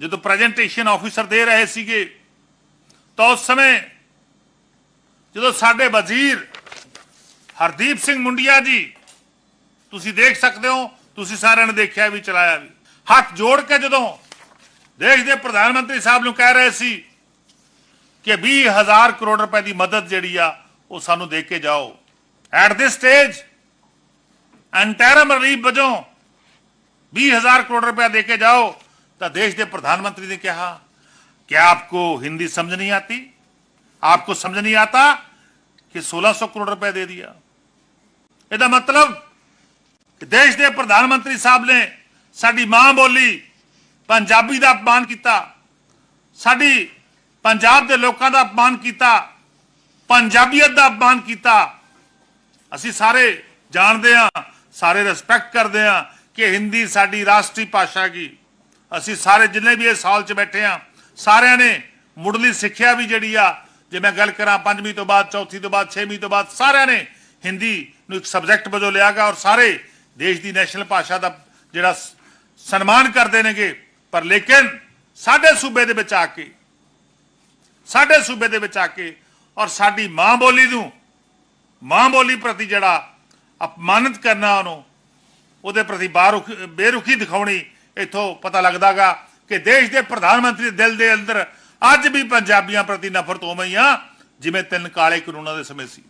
ਜਦੋਂ presentation officer ਦੇ ਰਹੇ ਸੀਗੇ, ਤਾਂ ਉਸ ਸਮੇਂ ਜਦੋਂ ਸਾਡੇ ਵਜ਼ੀਰ ਹਰਦੀਪ ਸਿੰਘ ਮੁੰਡਿਆ ਜੀ, ਤੁਸੀਂ ਦੇਖ ਸਕਦੇ ਹੋ, ਤੁਸੀਂ ਸਾਰਿਆਂ ਨੇ ਦੇਖਿਆ ਵੀ ਚਲਾਇਆ ਵੀ। ਹੱਥ ਜੋੜ ਕੇ ਜਦੋਂ ਦੇਸ਼ ਦੇ ਪ੍ਰਧਾਨ ਮੰਤਰੀ ਸਾਹਿਬ ਨੂੰ ਕਹਿ ਰਹੇ ਸੀ ਕਿ 20000 ਕਰੋੜ ਰੁਪਏ ਦੀ ਮਦਦ ਜਿਹੜੀ ਆ, ਉਹ ਸਾਨੂੰ ਦੇ ਕੇ ਜਾਓ। At this stage interim relief ਵਜੋਂ 20000 ਕਰੋੜ ਰੁਪਏ ਦੇ ਕੇ ਜਾਓ। जाओ तो देश के प्रधानमंत्री ने कहा क्या आपको हिंदी समझ नहीं आती आपको समझ नहीं आता कि 1600 करोड़ रुपए दे दिया ਇਹਦਾ ਮਤਲਬ ਕਿ ਦੇਸ਼ ਦੇ ਪ੍ਰਧਾਨ ਮੰਤਰੀ ਸਾਹਿਬ ਨੇ ਸਾਡੀ ਮਾਂ ਬੋਲੀ ਪੰਜਾਬੀ ਦਾ ਅਪਮਾਨ ਕੀਤਾ ਸਾਡੀ ਪੰਜਾਬ ਦੇ ਲੋਕਾਂ ਦਾ ਅਪਮਾਨ ਕੀਤਾ ਪੰਜਾਬੀਅਤ ਦਾ ਅਪਮਾਨ ਕੀਤਾ ਅਸੀਂ ਸਾਰੇ ਜਾਣਦੇ ਹਾਂ ਸਾਰੇ ਰਿਸਪੈਕਟ ਕਰਦੇ ਹਾਂ ਕਿ ਹਿੰਦੀ ਸਾਡੀ ਰਾਸ਼ਟਰੀ ਭਾਸ਼ਾ ਕੀ ਅਸੀਂ ਸਾਰੇ ਜਿੰਨੇ ਵੀ ਇਸ ਸਾਲ 'ਚ ਬੈਠੇ ਹਾਂ, ਸਾਰਿਆਂ ਨੇ ਮੁੱਢਲੀ ਸਿੱਖਿਆ ਵੀ ਜਿਹੜੀ ਆ, ਜੇ ਮੈਂ ਗੱਲ ਕਰਾਂ ਪੰਜਵੀਂ ਤੋਂ ਬਾਅਦ, ਚੌਥੀ ਤੋਂ ਬਾਅਦ, ਛੇਵੀਂ ਤੋਂ ਬਾਅਦ, ਸਾਰਿਆਂ ਨੇ ਹਿੰਦੀ ਨੂੰ ਇੱਕ ਸਬਜੈਕਟ ਵਜੋਂ ਲਿਆ ਗਿਆ ਔਰ ਸਾਰੇ ਦੇਸ਼ ਦੀ ਨੈਸ਼ਨਲ ਭਾਸ਼ਾ ਦਾ ਜਿਹੜਾ ਸਨਮਾਨ ਕਰਦੇ ਨੇਗੇ। ਪਰ ਲੇਕਿਨ ਸਾਡੇ ਸੂਬੇ ਦੇ ਵਿੱਚ ਆ ਕੇ, ਸਾਡੇ ਸੂਬੇ ਦੇ ਵਿੱਚ ਆ ਕੇ ਔਰ ਸਾਡੀ ਮਾਂ ਬੋਲੀ ਨੂੰ, ਮਾਂ ਬੋਲੀ ਪ੍ਰਤੀ ਜਿਹੜਾ ਅਪਮਾਨਿਤ ਕਰਨਾ ਉਹਨੂੰ, ਉਹਦੇ ਪ੍ਰਤੀ ਬਾਰੁਖ, ਬੇਰੁਖੀ ਦਿਖਾਉਣੀ ਇਥੋਂ ਪਤਾ ਲੱਗਦਾਗਾ ਕਿ ਦੇਸ਼ ਦੇ ਪ੍ਰਧਾਨ ਮੰਤਰੀ ਦਿਲ ਦੇ ਅੰਦਰ ਅੱਜ ਵੀ ਪੰਜਾਬੀਆਂ ਪ੍ਰਤੀ ਨਫ਼ਰਤ ਉਵੇਂ ਹੀ ਆ ਜਿਵੇਂ ਤਿੰਨ ਕਾਲੇ ਕਾਨੂੰਨਾਂ ਦੇ ਸਮੇਂ ਸੀ।